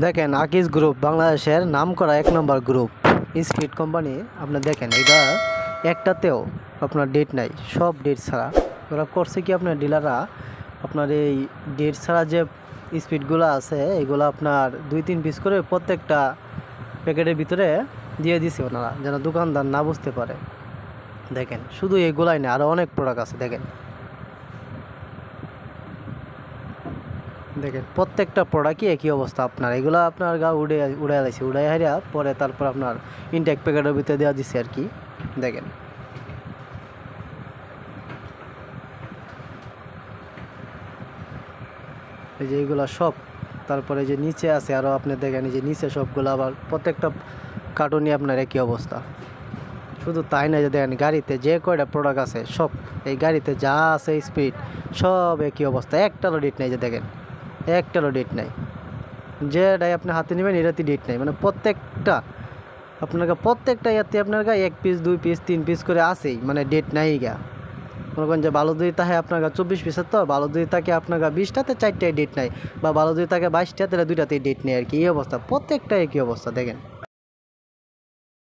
দেখেন আকিজ গ্রুপ বাংলাদেশের নাম করা এক নম্বর গ্রুপ। স্পিড কোম্পানি, আপনি দেখেন, এটা একটাতেও আপনার ডেট নাই, সব ডেট ছাড়া। ওরা করছে কি আপনার ডিলাররা আপনার এই ডেট ছাড়া যে স্পিডগুলো আছে, এগুলো আপনার দুই তিন পিস করে প্রত্যেকটা প্যাকেটের ভিতরে দিয়ে দিছে ওনারা, যেন দোকানদার না বুঝতে পারে। দেখেন, শুধু এগুলাই না আরও অনেক প্রোডাক্ট আছে, দেখেন। দেখেন, প্রত্যেকটা প্রোডাক্টই একই অবস্থা আপনার। এগুলো আপনার গা উড়ে উড়ে আলাইছে উড়ে হারিয়া পরে তারপর আপনার ইনটেক প্যাকেটের ভিতরে দেওয়া দিছে আর কি দেখেন। এই যে এইগুলো সব, তারপরে যে নিচে আছে আরও আপনি দেখেন, এই যে নিচে সবগুলো আবার প্রত্যেকটা কার্টুনই আপনার একই অবস্থা। শুধু তাই না যে দেখেন, গাড়িতে যে কয়টা প্রোডাক্ট আছে, সব, এই গাড়িতে যা আছে স্পিড সব একই অবস্থা। একটারও ডেট নেই যে দেখেন। একটারও ডেট নাই। যে ডাই আপনি হাতে নেবেন এটাতে ডেট নাই। মানে প্রত্যেকটা আপনার কা প্রত্যেকটা ইয়াতে আপনার গা এক পিস দুই পিস তিন পিস করে আসেই মানে ডেট নাই গা। মনে করেন যে ভালো দুই তাহে আপনার গা চব্বিশ পিসের তো ভালো দুই তাকে আপনার গা বিশটাতে চারটায় ডেট নাই, বা ভালো দুই তাকে বাইশটাতে দুইটাতেই ডেট নেই আর কি। এই অবস্থা প্রত্যেকটা একই অবস্থা, দেখেন।